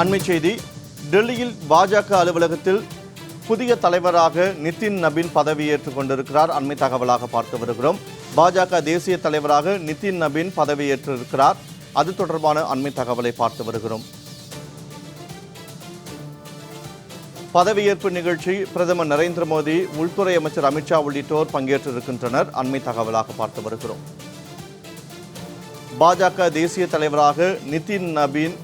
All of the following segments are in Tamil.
அண்மை செய்தி டெல்லியில் பாஜக அலுவலகத்தில் புதிய தலைவராக நிதின் நபின் பதவியேற்றுக் கொண்டிருக்கிறார். அண்மை தகவலாக பார்த்து வருகிறோம். பாஜக தேசிய தலைவராக நிதின் நபின் பதவியேற்றிருக்கிறார். அது தொடர்பான அண்மை தகவலை பார்த்து வருகிறோம். பதவியேற்பு நிகழ்ச்சி பிரதமர் நரேந்திர மோடி உள்துறை அமைச்சர் அமித்ஷா உள்ளிட்டோர் பங்கேற்றிருக்கின்றனர். அண்மை தகவலாக பார்த்து வருகிறோம். பாஜக தேசிய தலைவராக நிதின் நபீன்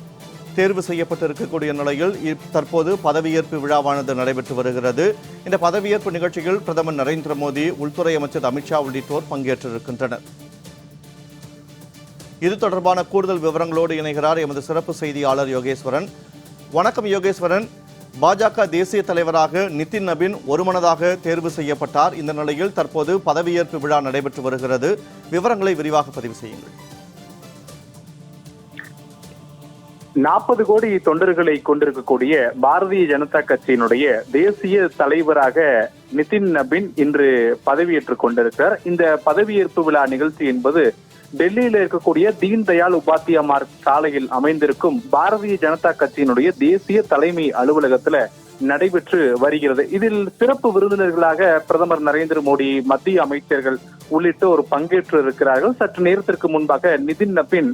தேர்வு செய்யப்பட்டிருக்கக்கூடிய நிலையில் இப்- தற்போது பதவியேற்பு விழாவானது நடைபெற்று வருகிறது. இந்த பதவியேற்பு நிகழ்ச்சியில் பிரதமர் நரேந்திர மோடி உள்துறை அமைச்சர் அமித்ஷா உள்ளிட்டோர் பங்கேற்றிருக்கின்றனர். இது தொடர்பான கூடுதல் விவரங்களோடு இணைகிறார் எமது சிறப்பு செய்தியாளர் யோகேஸ்வரன். வணக்கம் யோகேஸ்வரன். பாஜக தேசிய தலைவராக நிதின் நபின் ஒருமனதாக தேர்வு செய்யப்பட்டார். இந்த நிலையில் தற்போது பதவியேற்பு விழா நடைபெற்று வருகிறது. விவரங்களை விரிவாக பதிவு செய்யுங்கள். நாற்பது கோடி தொண்டர்களை கொண்டிருக்கக்கூடிய பாரதிய ஜனதா கட்சியினுடைய தேசிய தலைவராக நிதின் நபின் இன்று பதவியேற்றுக் கொண்டிருக்கிறார். இந்த பதவியேற்பு விழா நிகழ்ச்சி என்பது டெல்லியில இருக்கக்கூடிய தீன் தயாள் உபாத்தியா மார்க் சாலையில் அமைந்திருக்கும் பாரதிய ஜனதா கட்சியினுடைய தேசிய தலைமை அலுவலகத்துல நடைபெற்று வருகிறது. இதில் சிறப்பு விருந்தினர்களாக பிரதமர் நரேந்திர மோடி மத்திய அமைச்சர்கள் உள்ளிட்டோர் பங்கேற்று இருக்கிறார்கள். சற்று நேரத்திற்கு முன்பாக நிதின் நபின்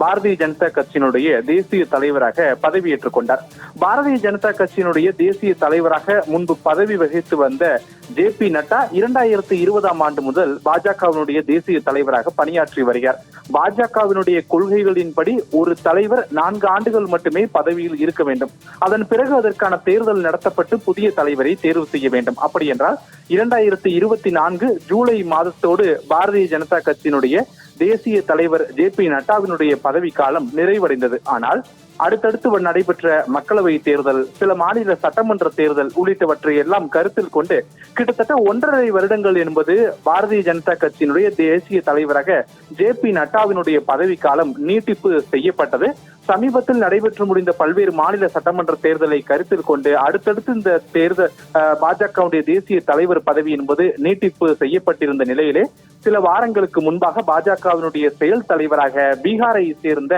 பாரதிய ஜனதா கட்சியினுடைய தேசிய தலைவராக பதவியேற்றுக் கொண்டார். பாரதிய ஜனதா கட்சியினுடைய தேசிய தலைவராக முன்பு பதவி வகித்து வந்த ஜே பி நட்டா இரண்டாயிரத்தி இருபதாம் ஆண்டு முதல் பாஜகவினுடைய தேசிய தலைவராக பணியாற்றி வருகிறார். பாஜகவினுடைய கொள்கைகளின்படி ஒரு தலைவர் நான்கு ஆண்டுகள் மட்டுமே பதவியில் இருக்க வேண்டும். அதன் பிறகு அதற்கான தேர்தல் நடத்தப்பட்டு புதிய தலைவரை தேர்வு செய்ய வேண்டும். அப்படி என்றால் இரண்டாயிரத்தி இருபத்தி நான்கு ஜூலை மாதத்தோடு பாரதிய ஜனதா கட்சியினுடைய தேசிய தலைவர் ஜே பி நட்டாவினுடைய பதவிக்காலம் நிறைவடைந்தது. ஆனால் அடுத்தடுத்து நடைபெற்ற மக்களவை தேர்தல் சில மாநில சட்டமன்ற தேர்தல் உள்ளிட்டவற்றை எல்லாம் கருத்தில் கொண்டு கிட்டத்தட்ட ஒன்றரை வருடங்கள் என்பது பாரதிய ஜனதா கட்சியினுடைய தேசிய தலைவராக ஜே பி நட்டாவினுடைய பதவிக்காலம் நீட்டிப்பு செய்யப்பட்டது. சமீபத்தில் நடைபெற்று முடிந்த பல்வேறு மாநில சட்டமன்ற தேர்தலை கருத்தில் கொண்டு அடுத்தடுத்து இந்த தேர்தல் பாஜகவுடைய தேசிய தலைவர் பதவி என்பது நீட்டிப்பு செய்யப்பட்டிருந்த நிலையிலே சில வாரங்களுக்கு முன்பாக பாஜகவினுடைய செயல் தலைவராக பீகாரை சேர்ந்த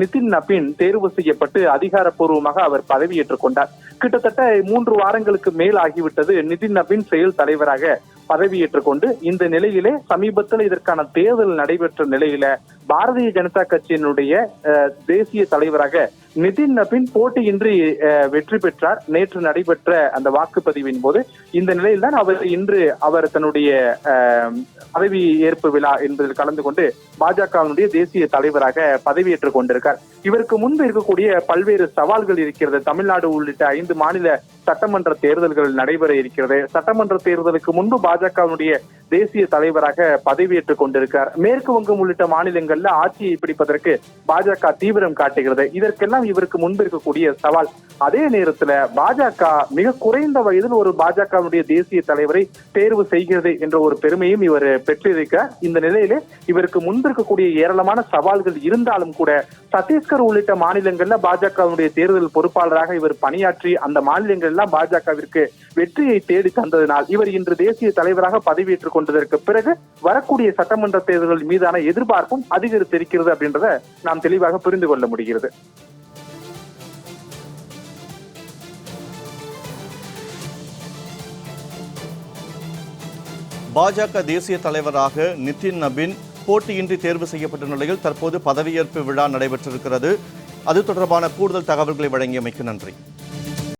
நிதின் நபின் தேர்வு செய்யப்பட்டு அதிகாரப்பூர்வமாக அவர் பதவியேற்றுக் கொண்டார். கிட்டத்தட்ட மூன்று வாரங்களுக்கு மேல் ஆகிவிட்டது நிதின் நபின் செயல் தலைவராக பதவியேற்றுக் கொண்டு இந்த நிலையிலே சமீபத்தில் இதற்கான தேர்தல் நடைபெற்ற நிலையில பாரதிய ஜனதா கட்சியினுடைய தேசிய தலைவராக நிதின் நபின் போட்டியின்றி அஹ், வெற்றி பெற்றார். நேற்று நடைபெற்ற அந்த வாக்குப்பதிவின் போது இந்த நிலையில்தான் அவர் இன்று அவர் தன்னுடைய அஹ், பதவி ஏற்பு விழா என்பதில் கலந்து கொண்டு பாஜகவினுடைய தேசிய தலைவராக பதவியேற்றுக் கொண்டிருக்கார். இவருக்கு முன்பு இருக்கக்கூடிய பல்வேறு சவால்கள் இருக்கிறது. தமிழ்நாடு உள்ளிட்ட ஐந்து மாநில சட்டமன்ற தேர்தல்கள் நடைபெற இருக்கிறது. சட்டமன்ற தேர்தலுக்கு முன்பு பாஜகவினுடைய தேசிய தலைவராக பதவியேற்றுக் கொண்டிருக்கார். மேற்கு வங்கம் உள்ளிட்ட மாநிலங்கள்ல ஆட்சியை பிடிப்பதற்கு பாஜக தீவிரம் காட்டுகிறது. இதற்கெல்லாம் இவருக்கு முன்பு இருக்கக்கூடிய சவால். அதே நேரத்துல பாஜக மிக குறைந்த வயதில் ஒரு பாஜகவினுடைய தேசிய தலைவரை தேர்வு செய்கிறது என்ற ஒரு பெருமையும் இவர் பெற்றிருக்கிறார். இந்த நிலையிலே இவருக்கு முன்பிருக்கக்கூடிய ஏராளமான சவால்கள் இருந்தாலும் கூட சத்தீஸ்கர் உள்ளிட்ட மாநிலங்கள்ல பாஜகவினுடைய தேர்தல் பொறுப்பாளராக இவர் பணியாற்றி அந்த மாநிலங்கள் எல்லாம் பாஜகவிற்கு வெற்றியை தேடி தந்ததினால் இவர் இன்று தேசிய தலைவராக பதவியேற்றுக் கொண்டதற்கு பிறகு வரக்கூடிய சட்டமன்ற தேர்தல்கள் மீதான எதிர்பார்ப்பும் அதிகரித்திருக்கிறது அப்படின்றத நாம் தெளிவாக புரிந்து கொள்ள முடிகிறது. பாஜக தேசிய தலைவராக நிதின் நபின் போட்டியின்றி தேர்வு செய்யப்பட்ட நிலையில் தற்போது பதவியேற்பு விழா நடைபெற்றிருக்கிறது. அது தொடர்பான கூடுதல் தகவல்களை வழங்கியமைக்கு நன்றி.